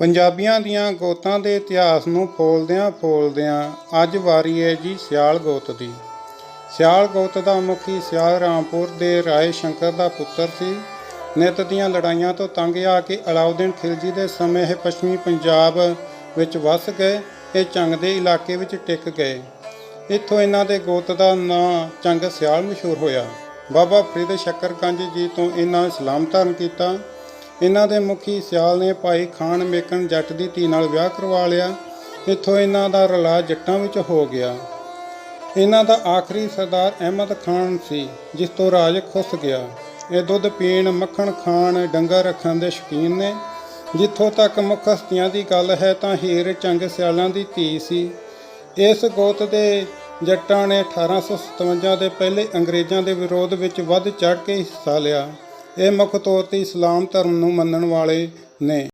ਪੰਜਾਬੀਆਂ ਦੀਆਂ ਗੋਤਾਂ ਦੇ ਇਤਿਹਾਸ ਨੂੰ ਫੋਲਦਿਆਂ ਫੋਲਦਿਆਂ ਅੱਜ ਵਾਰੀ ਹੈ ਜੀ ਸਿਆਲ ਗੋਤ ਦੀ। ਸਿਆਲ ਗੋਤ ਦਾ ਮੁਖੀ ਸਿਆਲ ਰਾਮਪੁਰ ਦੇ ਰਾਏ ਸ਼ੰਕਰ ਦਾ ਪੁੱਤਰ ਸੀ। ਨਿੱਤ ਦੀਆਂ ਲੜਾਈਆਂ ਤੋਂ ਤੰਗ ਆ ਕੇ ਅਲਾਉਦੀਨ ਖਿਲਜੀ ਦੇ ਸਮੇਂ ਇਹ ਪੱਛਮੀ ਪੰਜਾਬ ਵਿੱਚ ਵਸ ਗਏ, ਇਹ ਚੰਗ ਦੇ ਇਲਾਕੇ ਵਿੱਚ ਟਿਕ ਗਏ। ਇੱਥੋਂ ਇਹਨਾਂ ਦੇ ਗੋਤ ਦਾ ਨਾਂ ਚੰਗ ਸਿਆਲ ਮਸ਼ਹੂਰ ਹੋਇਆ। ਬਾਬਾ ਫਰੀਦ ਸ਼ੱਕਰਗੰਜ ਜੀ ਤੋਂ ਇਹਨਾਂ ਇਸਲਾਮ ਧਾਰਨ ਕੀਤਾ। ਇਹਨਾਂ ਦੇ ਮੁਖੀ ਸਿਆਲ ਨੇ ਭਾਈ ਖਾਨ ਮੇਕਨ ਜੱਟ ਦੀ ਧੀ ਨਾਲ ਵਿਆਹ ਕਰਵਾ ਲਿਆ। ਇੱਥੋਂ ਇਹਨਾਂ ਦਾ ਰਲਾ ਜੱਟਾਂ ਵਿੱਚ ਹੋ ਗਿਆ। ਇਹਨਾਂ ਦਾ ਆਖਰੀ ਸਰਦਾਰ ਅਹਿਮਦ ਖਾਨ ਸੀ, ਜਿਸ ਤੋਂ ਰਾਜ ਖੁੱਸ ਗਿਆ। ਇਹ ਦੁੱਧ ਪੀਣ, ਮੱਖਣ ਖਾਣ, ਡੰਗਰ ਰੱਖਣ ਦੇ ਸ਼ੌਕੀਨ ਨੇ। ਜਿੱਥੋਂ ਤੱਕ ਮੁੱਖ ਹਸਤੀਆਂ ਦੀ ਗੱਲ ਹੈ ਤਾਂ ਹੀਰ ਚੰਗ ਸਿਆਲਾਂ ਦੀ ਧੀ ਸੀ। ਇਸ ਗੋਤ ਦੇ ਜੱਟਾਂ ਨੇ 1857 ਦੇ ਪਹਿਲੇ ਅੰਗਰੇਜ਼ਾਂ ਦੇ ਵਿਰੋਧ ਵਿੱਚ ਵੱਧ ਚੜ੍ਹ ਕੇ ਹਿੱਸਾ ਲਿਆ। ਇਹ ਮੁੱਖ ਤੌਰ ਤੇ ਇਸਲਾਮ ਧਰਮ ਨੂੰ ਮੰਨਣ ਵਾਲੇ ਨੇ।